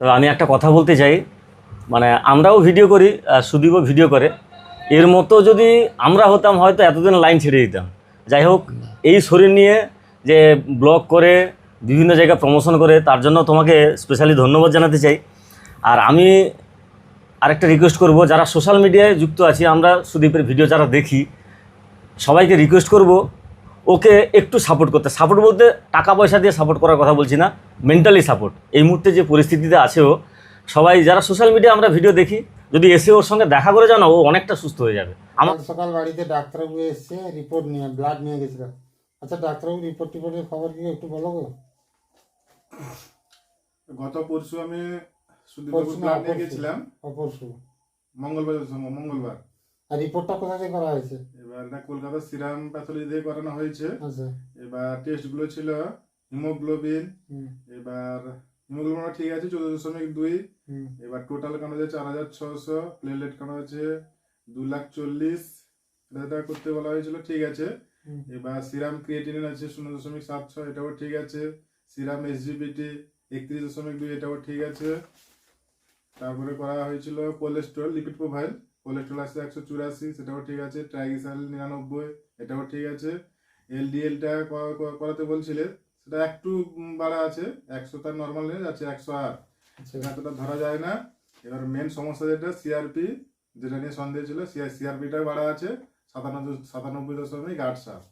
তো আমি একটা কথা বলতে চাই। মানে আমরাও ভিডিও করি সুদীপও ভিডিও করে। এর মতো যদি আমরা হতাম, হয়তো এতদিন লাইন ছেড়ে দিতাম। যাই হোক, এই শরীর নিয়ে যে ব্লগ করে, বিভিন্ন জায়গায় প্রমোশন করে, তার জন্য তোমাকে স্পেশালি ধন্যবাদ জানাতে চাই। আর আমি আরেকটা রিকোয়েস্ট করব, যারা সোশ্যাল মিডিয়ায় যুক্ত আছি, আমরা সুদীপের ভিডিও যারা দেখি, সবাইকে রিকোয়েস্ট করব ওকে একটু সাপোর্ট করতে। সাপোর্ট বলতে টাকা পয়সা দিয়ে সাপোর্ট করার কথা বলছি না মেন্টালি সাপোর্ট এই মুহূর্তে যে পরিস্থিতিতে আছে ও সবাই যারা সোশ্যাল মিডিয়া আমরা ভিডিও দেখি যদি এসে ওর সঙ্গে দেখা করে যাও না ও অনেকটা সুস্থ হয়ে যাবে। আমার সকাল বাড়িতে ডাক্তারবাবু এসছে রিপোর্ট নিয়ে ব্লাড নিয়ে গেছিল। আচ্ছা ডাক্তারবাবু রিপোর্ট টিপোর্টের খবর কি একটু বলো গো গত পরশু আমি সুদীপ না, নিয়ে গেছিলাম। অপরশু। মঙ্গলবার মঙ্গলবার। আর রিপোর্টটা কোথা থেকে করা হয়েছে? এবার এটা কলকাতার সিরাম প্যাথোলজি দিয়ে করানো হয়েছে। আচ্ছা। এবার টেস্টগুলো ছিল হিমোগ্লোবিন এবার হিমোগ্লোবিন ঠিক আছে চোদ্দ দশমিক দুই। এবার টোটাল কানো হচ্ছে চার হাজার ছশো। প্লেটলেট কানো হচ্ছে দু লাখ চল্লিশ। এটা করতে বলা হয়েছিল ঠিক আছে। এবার সিরাম ক্রিয়েটিনিন আছে শূন্য দশমিক সাত ছয় এটাও ঠিক আছে। সিরাম এসজিবিটি একত্রিশ দশমিক দুই এটাও ঠিক আছে। তারপরে করা হয়েছিল কোলেস্ট্রল লিপিড প্রোফাইল কোলেস্ট্রল আছে একশো চুরাশি সেটাও ঠিক আছে। ট্রাইগ্লিসাইড নিরানব্বই এটাও ঠিক আছে। এলডিএলটা করাতে বলছিলে সেটা একটু বাড়া আছে। একশো তার নর্মাল রেঞ্জ আছে একশো আট। আচ্ছা। সেটা এতটা ধরা যায় না। এবার মেন সমস্যা যেটা সিআরপি যেটা নিয়ে সন্দেহ ছিল সিআরপিটা বাড়া আছে সাতানব্বই সাতানব্বই দশমিক আট সাত।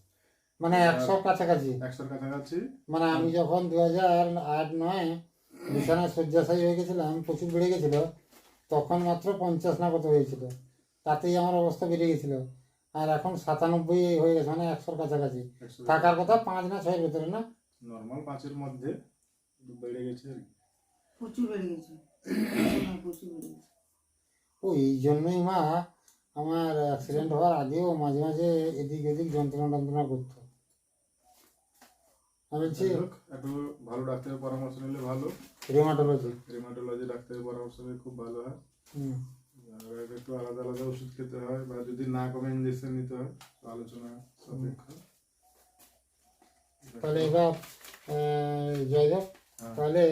মানে একশোর কাছাকাছি? একশোর কাছাকাছি। মানে আমি যখন দু হাজার আট নয় বিছানায় শয্যাশায়ী হয়ে গেছিলাম প্রচুর বেড়ে গেছিল তখন মাত্র পঞ্চাশ না কত হয়েছিল। তাতেই আমার অবস্থা বেড়ে গেছিল। আর এখন সাতানব্বই হয়ে গেছে মানে একশোর কাছাকাছি। থাকার কথা পাঁচ না ছয়ের ভেতরে না? নর্মাল পাঁচের মধ্যে বেড়ে গেছে প্রচুর বেড়ে গেছে। প্রচুর বেড়ে গেছে। ও এই জন্যই মা আমার অ্যাক্সিডেন্ট হওয়ার আগেও মাঝে মাঝে এদিক ওদিক যন্ত্রণা টন্ত্রণা করতো। হোক, একটু ভালো ডাক্তারের পরামর্শ নিলে ভালো। রেমাটোলজি রেমাটোলজি ডাক্তারের পরামর্শ নিলে খুব ভালো হয়। আর একটু আলাদা আলাদা ওষুধ খেতে হয় বা যদি না কমে ইঞ্জেকশন নিতে হয় আলোচনা সাপেক্ষ। তাহলে এবার আহ, জয়দেব হ্যাঁ। তাহলে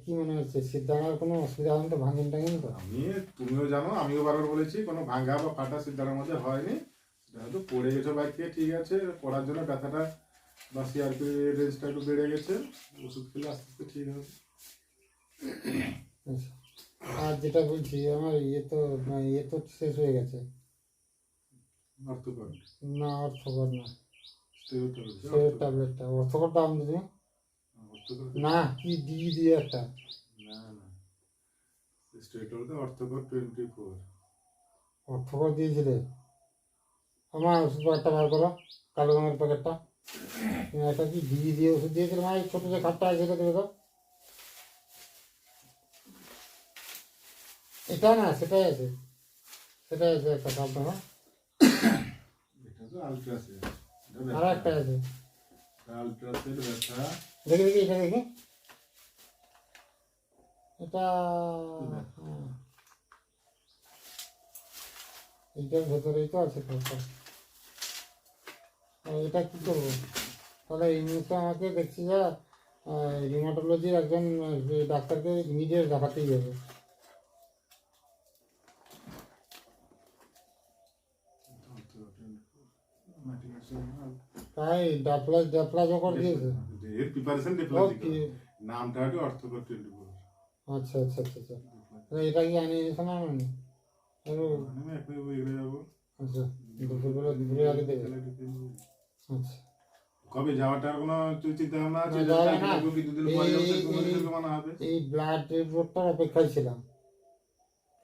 কি মনে হচ্ছে সিদ্ধান্তের কোনো অসুবিধা হয়নি তো? ভাঙিন টাঙিন তো? আমি তুমিও জানো আমিও বারবার বলেছি কোনো ভাঙা বা ফাটা সিদ্ধার মধ্যে হয়নি। হয়তো পড়ে গেছে বাইক থেকে ঠিক আছে পড়ার জন্য ব্যথাটা বা সিআরপি রেঞ্জটা একটু বেড়ে গেছে ওষুধ খেলে আস্তে আস্তে ঠিক হবে। আচ্ছা। আর যেটা বলছি আমার ইয়ে তো ইয়ে তো শেষ হয়ে গেছে। অর্থকর না অর্থকর না। ট্যাবলেটটা। অর্থকর দাম না কি দিয়ে একটা? না না। অর্থকর টোয়েন্টি ফোর অর্থকর দিয়েছিলে? আমার ওষুধ প্যাকেটটা বার করো কালো রঙের প্যাকেটটা। একটা কি ডি দিয়ে ওষুধ দিয়েছিলে আমার এই ছোটো যে খাটটা আছে সেটা দেবে তো এটা না সেটাই আছে সেটাই আছে একটা খাপটা না এটা তো আলট্রাসেল আর একটা আছে আলট্রাসেল ব্যথা দেখি দেখি এটা দেখি এটা হ্যাঁ। এইটার ভেতরেই তো আছে খাপটা আর এটা কি করব? তাহলে এই আমাকে দেখছি যা রিমাটোলজির একজন ডাক্তারকে ইমিডিয়েট দেখাতেই হবে তাই ডাপলা ডাপলা যখন দিয়েছে। এর প্রিপারেশন নামটা অর্থকর আচ্ছা আচ্ছা আচ্ছা আচ্ছা। এটা কি আনিয়েছেন আমি আমি যাব। আচ্ছা দুপুরবেলা দুপুরে আগে আচ্ছা কবে যাওয়াটার কোনো চিন্তা ভাবনা আছে? দুদিন পরে আনা হবে এই ব্লাড রিপোর্টটার অপেক্ষায় ছিলাম।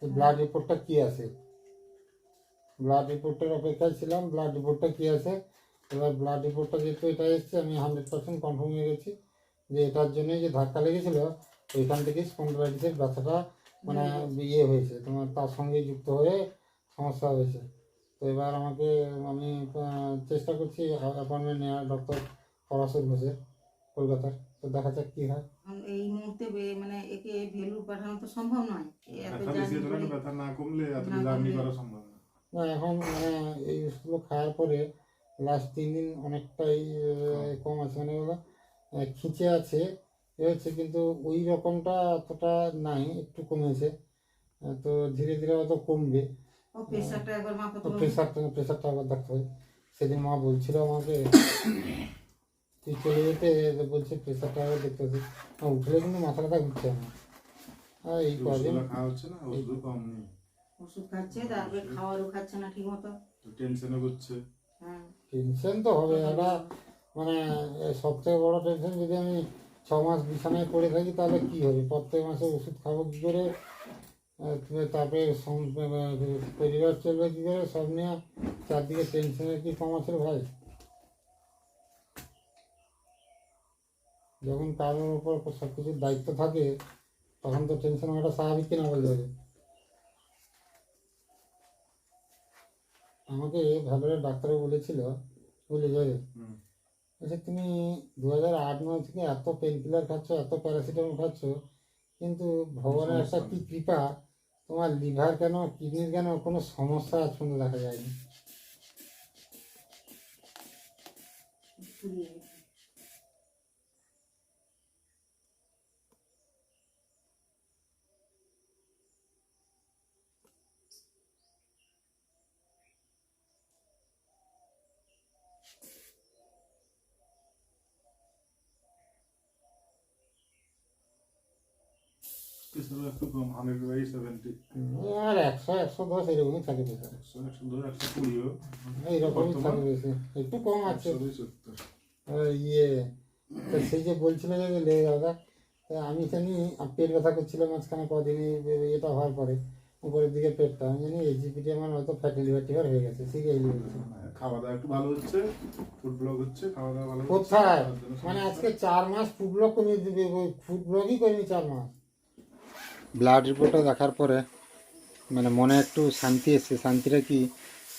এই ব্লাড রিপোর্টটা কি আছে? ব্লাড রিপোর্টের অপেক্ষায় ছিলাম। ব্লাড রিপোর্টটা কি আছে? এবার ব্লাড রিপোর্টটা যেহেতু এটা এসছে আমি হান্ড্রেড পার্সেন্ট কনফার্ম হয়ে গেছি যে এটার জন্যই যে ধাক্কা লেগেছিল ওইখান থেকে স্পন্ডলাইটিসের ব্যথাটা মানে ইয়ে হয়েছে তোমার তার সঙ্গে যুক্ত হয়ে সমস্যা হয়েছে। তো এবার আমাকে আমি চেষ্টা করছি অ্যাপয়েন্টমেন্ট নেওয়ার ডক্টর পরাশর ঘোষের কলকাতার। তো দেখা যাক কী হয়। এই মুহূর্তে মানে একে ভ্যালু পাঠানো তো সম্ভব নয়। ব্যথা না কমলে জার্নি করা সম্ভব না। না এখন মানে এই ওষুধগুলো খাওয়ার পরে লাস্ট তিন দিন অনেকটাই কম। আছে। মানে ওগুলো খিঁচে আছে। হয়েছে কিন্তু ওই রকমটা অতটা নাই একটু কমেছে। তো ধীরে ধীরে হয়তো কমবে। ও একবার মাপা তো প্রেশারটা দেখতে হবে সেদিন মা বলছিল আমাকে তুই চলে যেতে বলছে প্রেশারটা আবার দেখতে হবে না, উঠলে কিন্তু মাথা ব্যথা ঘুরছে আমার। আর এই কদিন খাওয়া হচ্ছে না? ওষুধ কম নেই ওষুধ খাচ্ছে তারপরে খাওয়ারও খাচ্ছে না ঠিক মতো টেনশনও করছে। হ্যাঁ। টেনশন তো হবে একটা মানে সব থেকে বড় টেনশন যদি আমি ছ মাস বিছানায় পড়ে থাকি তাহলে কি হবে? প্রত্যেক মাসে ওষুধ খাব কী করে? তারপরে পরিবার চলবে কী করে? সব নিয়ে চারদিকে টেনশনের কি কম আছে ভাই? যখন কারোর উপর সব কিছুর দায়িত্ব থাকে তখন তো টেনশন হওয়াটা স্বাভাবিক কিনা বলতে হবে আমাকে ভেলোরের ডাক্তারও বলেছিল বুঝলি যাবে। আচ্ছা তুমি দু হাজার আট নয় থেকে এত পেন কিলার খাচ্ছ এত প্যারাসিটামল খাচ্ছ কিন্তু ভগবানের একটা কি কৃপা তোমার লিভার কেন কিডনির কেন কোনো সমস্যা আজ দেখা যায়নি ফুরিয়ে গেছে। প্রেশারও একটু কম হান্ড্রেড বাই সেভেন্টি আর একশো একশো দশ এরকমই থাকে বেশি। একশো একশো দু একশো কুড়িও এইরকমই থাকে বেশি। একটু কম আছে। ইয়ে তো সেই যে বলছিল যে লেগে দাদা আমি জানি পেট ব্যথা করছিলাম মাঝখানে কদিন এই এটা হওয়ার পরে উপরের দিকে পেটটা। আমি জানি এইচজিপিটি আমার হয়তো ফ্যাটি লিভার টিভার হয়ে গেছে সিরিয়াসলি বলছি খাওয়া দাওয়া একটু ভালো হচ্ছে ফুড ব্লগ হচ্ছে খাওয়া দাওয়া ভালো কোথায়? মানে আজকে চার মাস ফুড ব্লক কমিয়ে দিবে ফুড ব্লকই করিনি চার মাস। ব্লাড রিপোর্টটা দেখার পরে মানে মনে একটু শান্তি এসছে। শান্তিটা কি?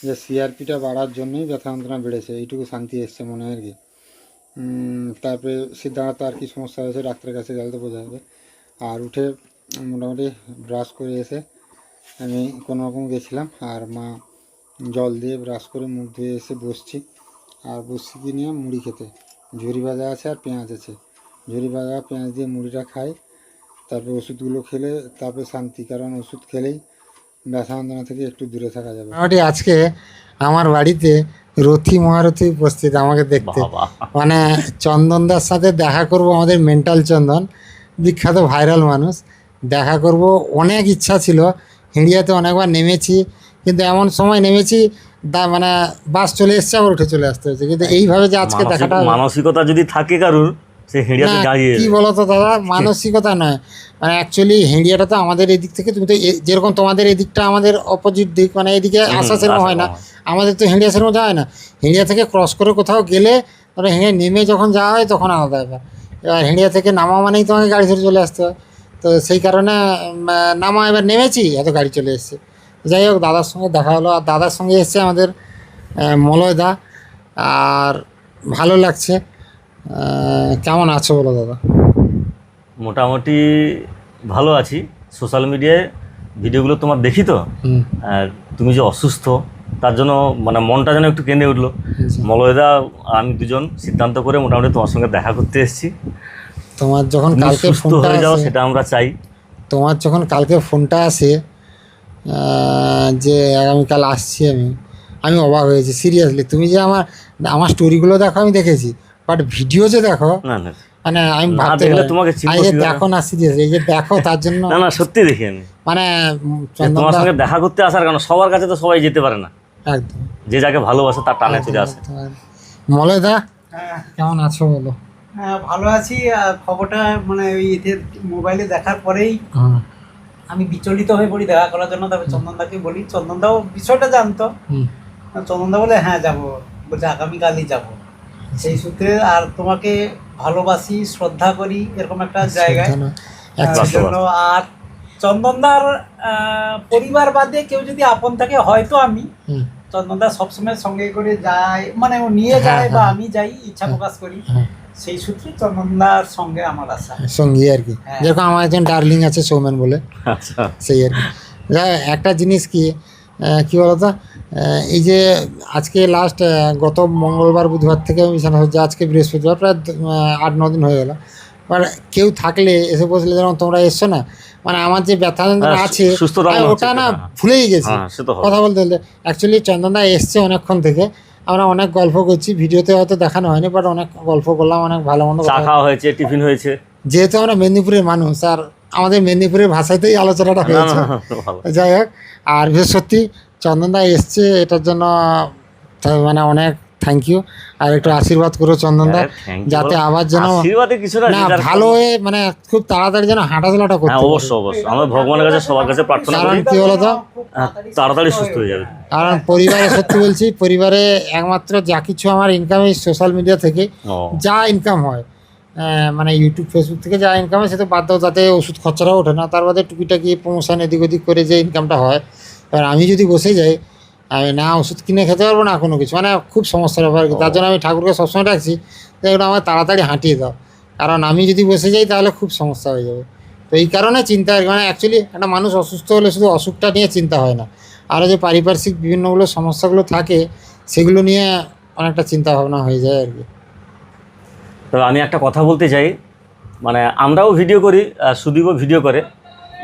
যে সিআরপিটা বাড়ার জন্যই ব্যথা যন্ত্রণা বেড়েছে। এইটুকু শান্তি এসছে মনে আর কি। তারপরে সিদ্ধান্ত আর কি সমস্যা হয়েছে, ডাক্তারের কাছে গেলে তো বোঝা যাবে। আর উঠে মোটামুটি ব্রাশ করে এসে আমি কোনো রকম গেছিলাম, আর মা জল দিয়ে ব্রাশ করে মুখ ধুয়ে এসে বসছি। আর বসছি কি নিয়ে? মুড়ি খেতে। ঝুরি ভাজা আছে আর পেঁয়াজ আছে। ঝুরি ভাজা, পেঁয়াজ দিয়ে মুড়িটা খাই। তারপরে ওষুধগুলো খেলে তারপরে শান্তি কারণ ওষুধ খেলেই ব্যথা যন্ত্রণা থেকে একটু দূরে থাকা যাবে। মোটামুটি আজকে আমার বাড়িতে রথি মহারথী উপস্থিত আমাকে দেখতে। মানে চন্দনদার সাথে দেখা করব আমাদের মেন্টাল চন্দন বিখ্যাত ভাইরাল মানুষ। দেখা করব অনেক ইচ্ছা ছিল হিঁড়িয়াতে অনেকবার নেমেছি কিন্তু এমন সময় নেমেছি দা মানে বাস চলে এসছে আবার উঠে চলে আসতে হয়েছে। কিন্তু এইভাবে যে আজকে দেখাটা মানসিকতা যদি থাকে কারুর কি বলতো দাদা? মানসিকতা নয়। মানে অ্যাকচুয়ালি হেঁড়িয়াটা তো আমাদের এদিক থেকে তুমি তো যেরকম তোমাদের এদিকটা আমাদের অপোজিট দিক মানে এদিকে আসা সেরকম হয় না। আমাদের তো হেঁড়িয়া সেরকম যাওয়া হয় না। হেঁড়িয়া থেকে ক্রস করে কোথাও গেলে তারপরে হেঁড়িয়া নেমে যখন যাওয়া হয় তখন আলাদা ব্যাপার। এবার হেঁড়িয়া থেকে নামা মানেই তোমাকে গাড়ি ধরে চলে আসতে হয়। তো সেই কারণে নামা এবার নেমেছি এত গাড়ি চলে এসছে। যাই হোক দাদার সঙ্গে দেখা হলো। আর দাদার সঙ্গে এসছে আমাদের মলয়দা আর ভালো লাগছে। কেমন আছো বলো দাদা? মোটামুটি ভালো আছি। সোশ্যাল মিডিয়ায় ভিডিওগুলো তোমার দেখি তো? আর তুমি যে অসুস্থ তার জন্য মানে মনটা যেন একটু কেঁদে উঠল। আচ্ছা। মলয়দা আমি দুজন সিদ্ধান্ত করে মোটামুটি তোমার সঙ্গে দেখা করতে এসেছি। তোমার যখন কালকে সুস্থ ফোনটা হয়ে যাও সেটা আমরা চাই। তোমার যখন কালকে ফোনটা আসে যে আগামীকাল আসছি আমি আমি অবাক হয়েছি সিরিয়াসলি তুমি যে আমার আমার স্টোরিগুলো দেখো আমি দেখেছি। বাট ভিডিও যে দেখো না না। মানে আমি ভাবতে তোমাকে যে দেখো না সিরিয়াস এই যে দেখো তার জন্য না না সত্যি দেখি আমি। মানে তোমার সঙ্গে দেখা করতে আসার কারণ সবার কাছে তো সবাই যেতে পারে না। একদম। যে যাকে ভালোবাসে তার টানে চলে আসে। মলয়দা হ্যাঁ। কেমন আছো বলো? হ্যাঁ, ভালো আছি। আর খবরটা মানে ওই এতে মোবাইলে দেখার পরেই আমি বিচলিত হয়ে পড়ি দেখা করার জন্য। তবে চন্দনদাকে বলি চন্দনদাও বিষয়টা জানতো। হুম। চন্দনদা বলে হ্যাঁ যাব। বলছে আগামীকালই যাব। সেই সূত্রে আর তোমাকে ভালোবাসি শ্রদ্ধা করি এরকম একটা জায়গায়। আর চন্দনদার আহ, পরিবার বাদে কেউ যদি আপন থাকে হয়তো আমি হুম, চন্দনদা সবসময় সঙ্গে করে যায় মানে ও নিয়ে হ্যাঁ, যায় বা হ্যাঁ। আমি যাই ইচ্ছা প্রকাশ করি হ্যাঁ। সেই সূত্রে চন্দনদার সঙ্গে আমার আশা। সঙ্গী আর কি। হ্যাঁ। যেরকম আমার একজন ডার্লিং আছে সৌমেন বলে আচ্ছা। সেই আর কি। একটা জিনিস কি আহ, কি বলতো? এই যে আজকে লাস্ট গত মঙ্গলবার বুধবার থেকে বিছানা হচ্ছে আজকে বৃহস্পতিবার প্রায় আট ন দিন হয়ে গেল। মানে কেউ থাকলে এসে বসলে যেমন তোমরা এসছো না। মানে আমার যে ব্যথা যন্ত্রণা হ্যাঁ, আছে ওটা না। ভুলেই গেছি। হ্যাঁ কথা বলতে বলতে অ্যাকচুয়ালি চন্দনদা এসছে অনেকক্ষণ থেকে। আমরা অনেক গল্প করছি ভিডিওতে হয়তো দেখানো হয়নি বাট অনেক গল্প করলাম অনেক ভালো মন্দ খাওয়া হয়েছে টিফিন হয়েছে। যেহেতু আমরা মেদিনীপুরের মানুষ আর আমাদের মেদিনীপুরের ভাষাতেই আলোচনাটা হয়েছে। যাই হোক আর সত্যি চন্দনদা এসছে এটার জন্য মানে অনেক থ্যাংক ইউ আর একটু আশীর্বাদ করো চন্দনদা হ্যাঁ, যাতে আবার যেন কিছু না ভালো হয়ে মানে খুব তাড়াতাড়ি যেন হাঁটাচলাটা করতে হ্যাঁ। অবশ্যই অবশ্যই। আমরা ভগবানের কাছে সবার কাছে প্রার্থনা কারণ করি। কি বলতো? হ্যাঁ, তাড়াতাড়ি সুস্থ হয়ে যাবে। কারণ পরিবারে সত্যি বলছি পরিবারে একমাত্র যা কিছু আমার ইনকাম এই সোশ্যাল মিডিয়া থেকে যা ইনকাম হয় মানে ইউটিউব ফেসবুক থেকে যা ইনকাম হয় সেটা বাদ দাও তাতে ওষুধ খরচাটাও ওঠে না। তার বাদে টুকিটাকি প্রমোশন এদিক ওদিক করে যে ইনকামটা হয় এবার আমি যদি বসে যাই আমি না ওষুধ কিনে খেতে পারব না কোনো কিছু। মানে খুব সমস্যার ব্যাপার। আর কি। তার জন্য আমি ঠাকুরকে সবসময় ডাকছি যে এগুলো আমার তাড়াতাড়ি হাঁটিয়ে দাও। কারণ আমি যদি বসে যাই তাহলে খুব সমস্যা হয়ে যাবে। তো এই কারণে চিন্তা আর কি। মানে অ্যাকচুয়ালি একটা মানুষ অসুস্থ হলে শুধু অসুখটা নিয়ে চিন্তা হয় না। আরও যে পারিপার্শ্বিক বিভিন্নগুলো সমস্যাগুলো থাকে সেগুলো নিয়ে অনেকটা চিন্তা ভাবনা হয়ে যায় আর কি। তবে আমি একটা কথা বলতে চাই মানে আমরাও ভিডিও করি আর সুদীপও ভিডিও করে।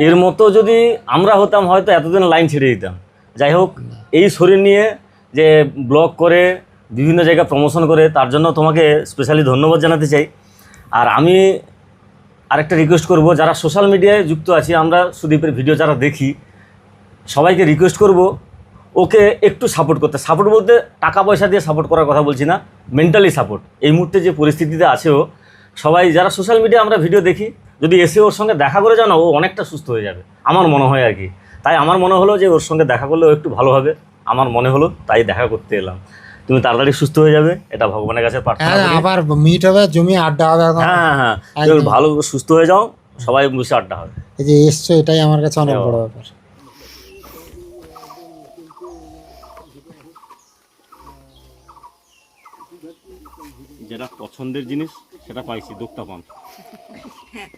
এর মতো যদি আমরা হতাম, হয়তো এতদিন লাইন ছেড়ে দিতাম। যাই হোক, এই শরীর নিয়ে যে ব্লগ করে, বিভিন্ন জায়গায় প্রমোশন করে, তার জন্য তোমাকে স্পেশালি ধন্যবাদ জানাতে চাই। আর আমি আরেকটা রিকোয়েস্ট করব, যারা সোশ্যাল মিডিয়ায় যুক্ত আছি, আমরা সুদীপের ভিডিও যারা দেখি, সবাইকে রিকোয়েস্ট করব, ওকে একটু সাপোর্ট করতে। সাপোর্ট বলতে টাকা পয়সা দিয়ে সাপোর্ট করার কথা বলছি না মেন্টালি সাপোর্ট এই মুহূর্তে যে পরিস্থিতিতে আছে ও, সবাই যারা সোশ্যাল মিডিয়া আমরা ভিডিও দেখি যদি এসে ওর সঙ্গে দেখা করে যাও না ও অনেকটা সুস্থ হয়ে যাবে। আমার মনে হয় আর কি। তাই আমার মনে হলো যে ওর সঙ্গে দেখা করলে ও একটু ভালো হবে। আমার মনে হলো তাই দেখা করতে এলাম। তুমি তাড়াতাড়ি সুস্থ হয়ে যাবে এটা ভগবানের কাছে প্রার্থনা হ্যাঁ আবার মিট হবে জমি আড্ডা হবে হ্যাঁ হ্যাঁ হ্যাঁ। তুমি ভালো সুস্থ হয়ে যাও সবাই বসে আড্ডা হবে। এই যে এসছো এটাই আমার কাছে অনেক বড় ব্যাপার। যেটা পছন্দের জিনিস সেটা পাইছি দোকটা পান। হুম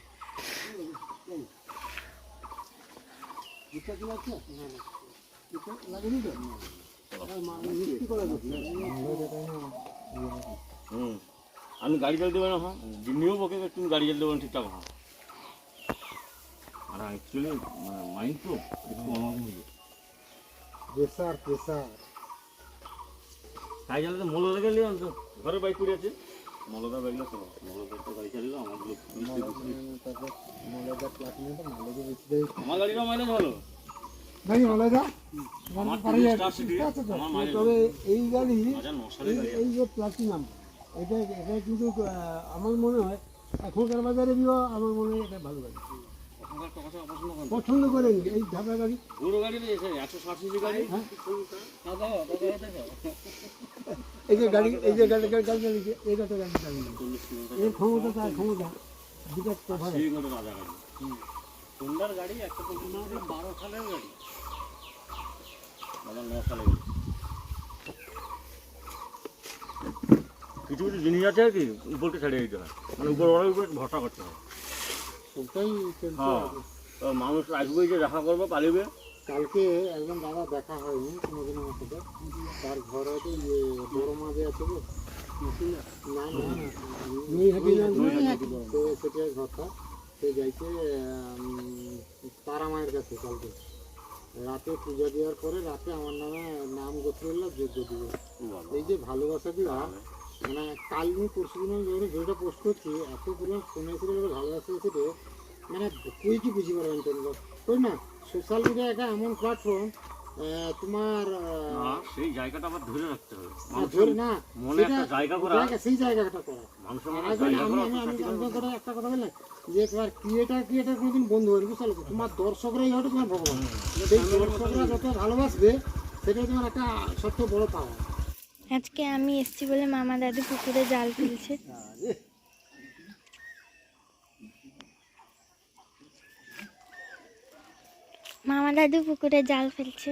আমি গাড়ি চালাতে পারি না হ্যাঁ? জিম্মিও বকে তুমি গাড়ি চালাতে পারো ঠিকঠাক হ্যাঁ আর অ্যাকচুয়ালি মাইন্ড তো একটু অন্যরকম হয়ে। প্রেসার প্রেসার গাড়ি চালাতে মলদা গেলে ঘরে বাইক করে আছে। মলদা বাইকলে তো? মলদা তো গাড়ি চালিয়ে আমারগুলো আমার গাড়িটা মাইলেজ ভালো। ভাই আলাদা আমার সিটি। আমার মাইলেজ তবে এই গাড়ি গাড়ি। এই যে প্লাটিনাম এটা এটা কিন্তু আহ, আমার মনে হয় এখনকার বাজারে বিবাহ আমার মনে হয় এটা ভালো গাড়ি। পছন্দ করেন এই ঢাকা গাড়ি? পুরো গাড়ি এসে একশো ষাট সিসি গাড়ি। এই যে গাড়ি এই যে গাড়ি গাড়ি গাড়ি এই গাড়িটা গাড়ি চালিয়েছে এর ক্ষমতা তার ক্ষমতা। রাজা গাড়ি। সুন্দর গাড়ি একটা বারো সালের গাড়ি। আমার ন সালের কিছু কিছু জিনিস আছে কি উপরকে ছেড়ে দিতে হয়। মানে উপর ওরা উপরে ভরসা করতে হয়। হ্যাঁ। মানুষ আসবে যে দেখা করবে পালিবে? কালকে একজন দাদা দেখা হয়নি কোনোদিন আমার সাথে। তার ঘর হয়তো ইয়ে বড় মাঝে আছে গো। না না সেটাই ঘরটা সে যাইছে তারা মায়ের কাছে কালকে। রাতে পূজা দেওয়ার পরে রাতে আমার নামে নাম গোত্র যোগ্য দিবে। এই যে ভালোবাসা দিলা মানে কাল আমি পরশু দিন আমি যখন ভিডিওটা পোস্ট করছি এত পরিমাণ ফোন এসে ভালোবাসা এসেছে মানে কই কি বুঝি পারবেন তোমরা কই না সোশ্যাল মিডিয়া একটা এমন প্ল্যাটফর্ম তোমার সেই জায়গাটা আবার ধরে রাখতে হবে। ধরে না মনে সেটা- একটা জায়গা করা। সেই জায়গাটা করা। আমি আমি আমি একটা কথা বললাম যে তোমার ক্রিয়েটার ক্রিয়েটার কোনোদিন বন্ধু হবে বুঝতে পারছ তোমার দর্শকরাই হয়তো তোমার ভগবান। সেই দর্শকরা যত ভালোবাসবে সেটাই তোমার একটা সবচেয়ে বড় পাওয়া আজকে আমি এসছি বলে মামা দাদু পুকুরে জাল ফেলছে। মামা দাদু পুকুরে জাল ফেলছে।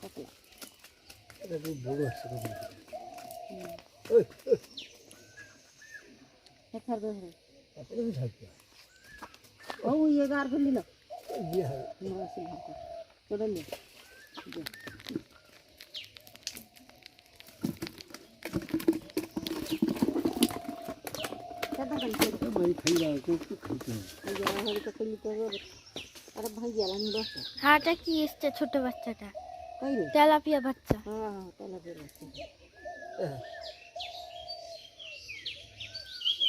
হাতে চড়ালি ভাই খাই আরে ভাই গেলাম দশ হাটা কি এসছে ছোট বাচ্চাটা? তেলাপিয়া বাচ্চা। হ্যাঁ হচ্ছে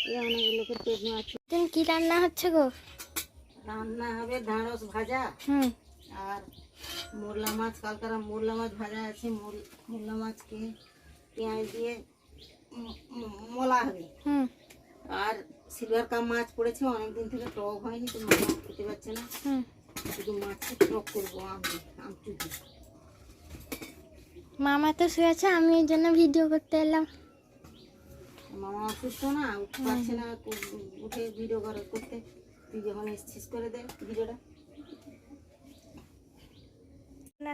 এই অনেক লোকের পেট নিয়ে আছে। তুমি কি রান্না হচ্ছে গো? রান্না হবে ঢাঁড়স ভাজা। হুম। আর মোরলা মাছ কালকারা মোরলা মাছ ভাজা আছে। মোর- মোরলা মাছকে পেঁয়াজ দিয়ে মলা হবে। হুম। আর সিলভার কাপ মাছ পড়েছে অনেকদিন থেকে টক হয়নি তো খেতে পারছে না। হুম। শুধু মাছকে টক করব আমি আমচুটি মামা তো শুয়েছে আমি এই জন্য ভিডিও করতে এলাম। মামা অসুস্থ না উঠতে পারছে না উঠে ভিডিও করে করতে। তুই যখন এসছিস করে দে ভিডিওটা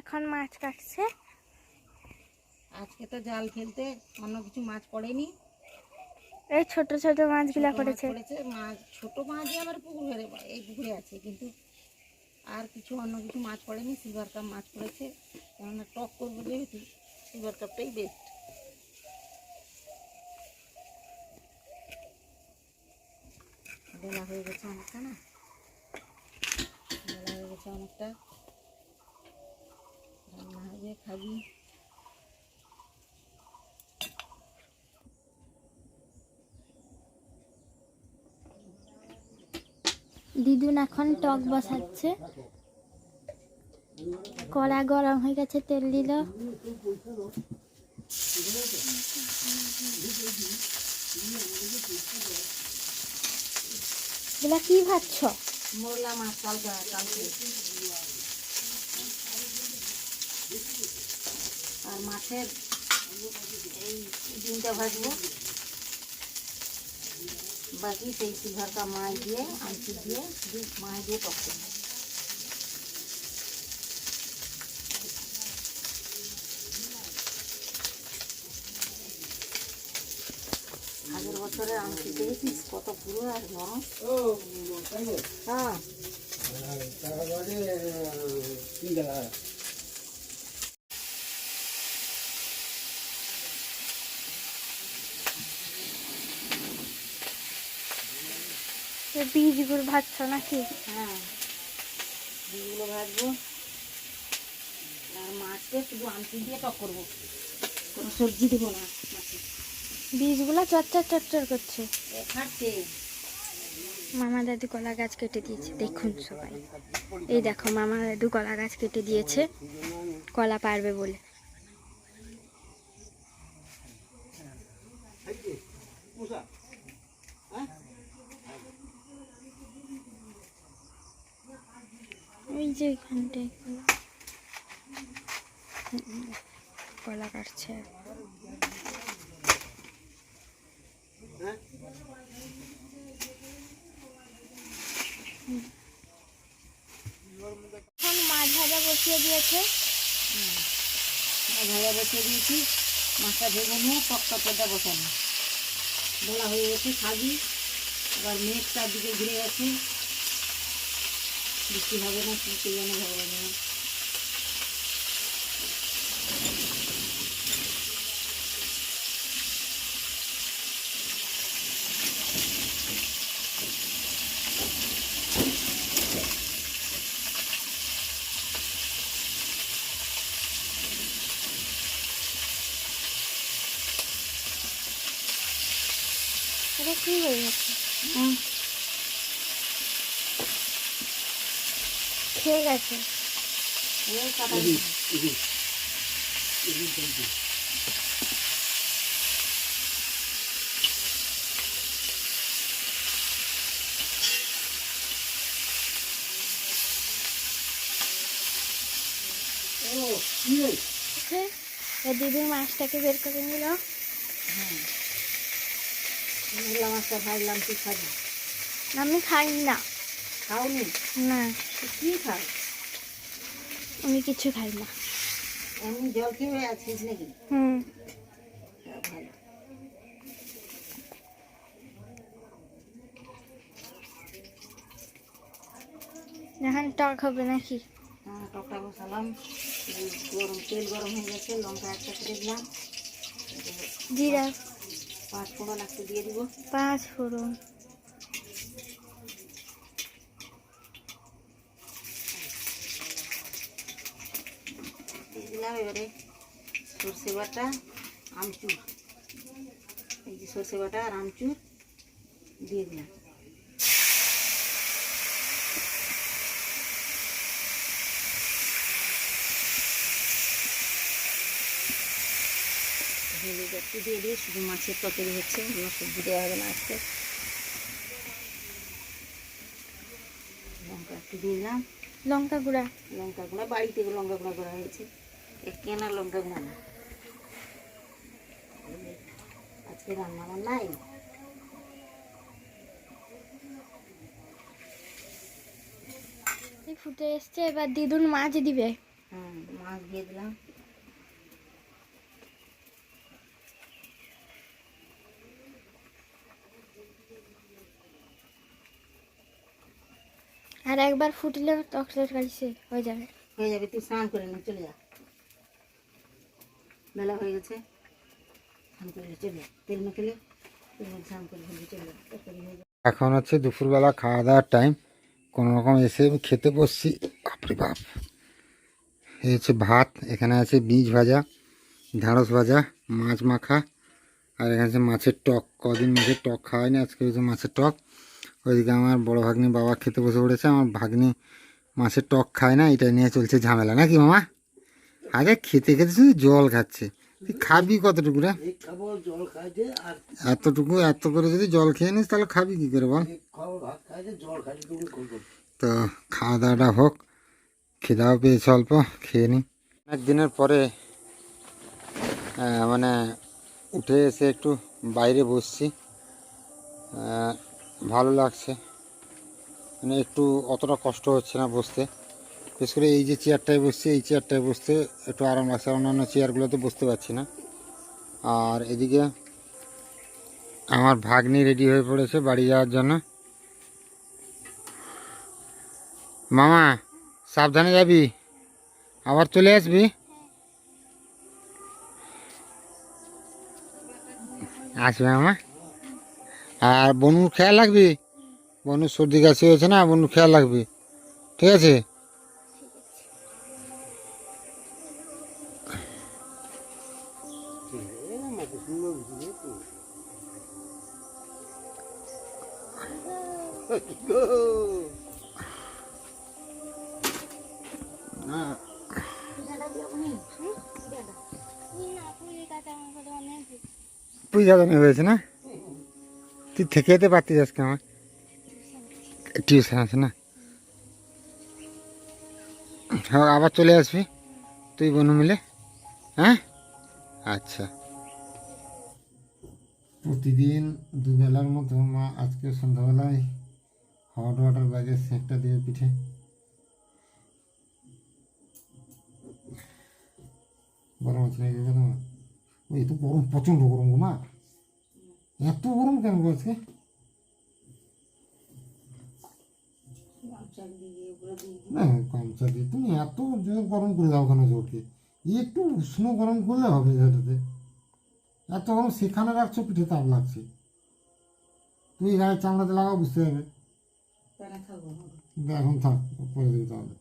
এখন মাছ কাটছে। আজকে তো জাল ফেলতে অন্য কিছু মাছ পড়েনি। এই ছোট ছোট মাছগুলা মাছ পড়েছে মাছ ছোট মাছই আবার পুকুর এই পুকুরে আছে কিন্তু আর কিছু অন্য কিছু মাছ পড়েনি সিলভার কাপ মাছ পড়েছে। কেননা টক করব যেহেতু সিলভার কাপটাই বেস্ট বেলা হয়ে গেছে অনেকটা না? বেলা হয়ে গেছে অনেকটা। রান্না হবে খাবি। দিদুন এখন টক বসাচ্ছে। কড়া গরম হয়ে গেছে, তেল দিল। কি ভাবছ মোরলা মাছ আর মাছের ডিমটা ভাজবো। বাকি সেই সিলভারটা মাছ দিয়ে আমচি দিয়ে মাছ দিয়ে করব আগের বছরের আমচি দেখেছিস? কত পুরো আর নরম। হ্যাঁ তারপরে কি দেখা বীজগুলো ভাজছ নাকি? হ্যাঁ ডিমগুলো ভাজবো। আর মাছকে শুধু আমচি দিয়ে টক করব। কোনো সবজি দেবো না মাছে। বীজগুলো চচ্চর চচ্চর করছে। খাচ্ছে। মামা দাদু কলা গাছ কেটে দিয়েছে দেখুন সবাই। এই দেখো মামা দাদু কলা গাছ কেটে দিয়েছে কলা পারবে বলে। যে এখানটায় কলা কাটছে। এখন মাছ ভাজা বসিয়ে দিয়েছে। মাছ ভাজা বসিয়ে দিয়েছি। মাছটা ভেজে নিয়ে বসানো বেলা হয়ে গেছে খাবি। এবার মেঘ চারদিকে ঘিরে গেছে। বৃষ্টি হবে না কি কে জানে ভগবান জানে। এটা কি হয়ে গেছে খেয়ে গেছে। দিদির মাছটাকে বের করে নিল। মূলা মাছটা তুই খাবি? আমি খাই না। খাওনি? না। কি খাও আমি কিছু খাই না। এমনি জল খেয়ে আছিস নাকি? হুম। ভালো। এখন টক হবে নাকি? হ্যাঁ টকটা বসালাম। গরম তেল গরম হয়ে গেছে লঙ্কা একটা করে দিলাম। জিরা। পাঁচ ফোড়ন একটু দিয়ে দিব। পাঁচ ফোড়ন। দিলাম এবারে সর্ষে বাটা আমচুর। এই যে সর্ষে বাটা আর আমচুর দিয়ে দিলাম। হলুদ একটু দিয়ে দিয়ে শুধু মাছের তরকারি হচ্ছে কোনো সবজি দেওয়া হবে না আজকে। লঙ্কা একটু দিয়ে দিলাম। লঙ্কা গুঁড়া। লঙ্কা গুঁড়া বাড়ি থেকে লঙ্কা গুঁড়া করা হয়েছে। কেনা লঙ্কা গুঁড়া আজকে রান্না আমার নাই? ফুটে এসছে এবার দিদুন মাছ দিবে। হ্যাঁ মাছ দিয়ে দিলাম। আর একবার ফুটলে সে হয়ে যাবে। হয়ে যাবে তুই স্নান করে নে চলে যা। বেলা হয়ে গেছে। এখন হচ্ছে দুপুরবেলা খাওয়া দাওয়ার টাইম কোনো রকম এসে আমি খেতে বসছি। বাপরে বাপ। এই হচ্ছে ভাত, এখানে আছে বীজ ভাজা ঢ্যাঁড়স ভাজা, মাছ মাখা, আর এখানে আছে মাছের টক। কদিন মাছের টক খাওয়াইনি আজকে হচ্ছে মাছের টক। ওইদিকে আমার বড় ভাগ্নি বাবা খেতে বসে পড়েছে, আমার ভাগ্নি মাছের টক খায় না, এটা নিয়ে চলছে ঝামেলা। নাকি মামা? আরে খেতে খেতে শুধু জল খাচ্ছে। তুই খাবি কতটুকু রে? এতটুকু এত করে যদি জল খেয়ে নিস তাহলে খাবি কি করে বল? তো খাওয়া দাওয়াটা হোক খিদাও পেয়েছে অল্প খেয়ে নিই একদিনের পরে মানে উঠে এসে একটু বাইরে বসছি। ভালো লাগছে। মানে একটু অতটা কষ্ট হচ্ছে না বসতে। বিশেষ করে এই যে চেয়ারটায় বসছি, এই চেয়ারটায় বসতে একটু আরাম লাগছে। অন্যান্য চেয়ারগুলোতে বসতে পারছি না। আর এদিকে আমার ভাগ্নি রেডি হয়ে পড়েছে বাড়ি যাওয়ার জন্য। মামা, সাবধানে যাবি? আবার চলে আসবি? আসবে মামা। আর বনুর খেয়াল রাখবি? বনুর সর্দি কাশি হয়েছে না, বনুর খেয়াল রাখবি। ঠিক আছে? যাবে হয়েছে না? তুই থেকে যেতে পারতিস আজকে আমার। টিউশন আছে না? হ্যাঁ আবার চলে আসবি, তুই বনু মিলে। হ্যাঁ? আচ্ছা। প্রতিদিন দুবেলার মতো মা আজকে সন্ধ্যাবেলায় হট ওয়াটার ব্যাগের সেঁকটা দিয়ে পিঠে। গরম আছে নাকি? ওই এত গরম, প্রচণ্ড গরম গো মা। এত গরম কেন আজকে? না গামছা দিয়ে তুমি এত জোর গরম করে দাও কেন জোরকে? একটু উষ্ণ গরম করলে হবে সেটাতে এত গরম সেখানে রাখছো পিঠে তাপ লাগছে। তুই গায়ে চামড়াতে লাগাও বুঝতে হবে এখন থাক পরে দিবি তাহলে।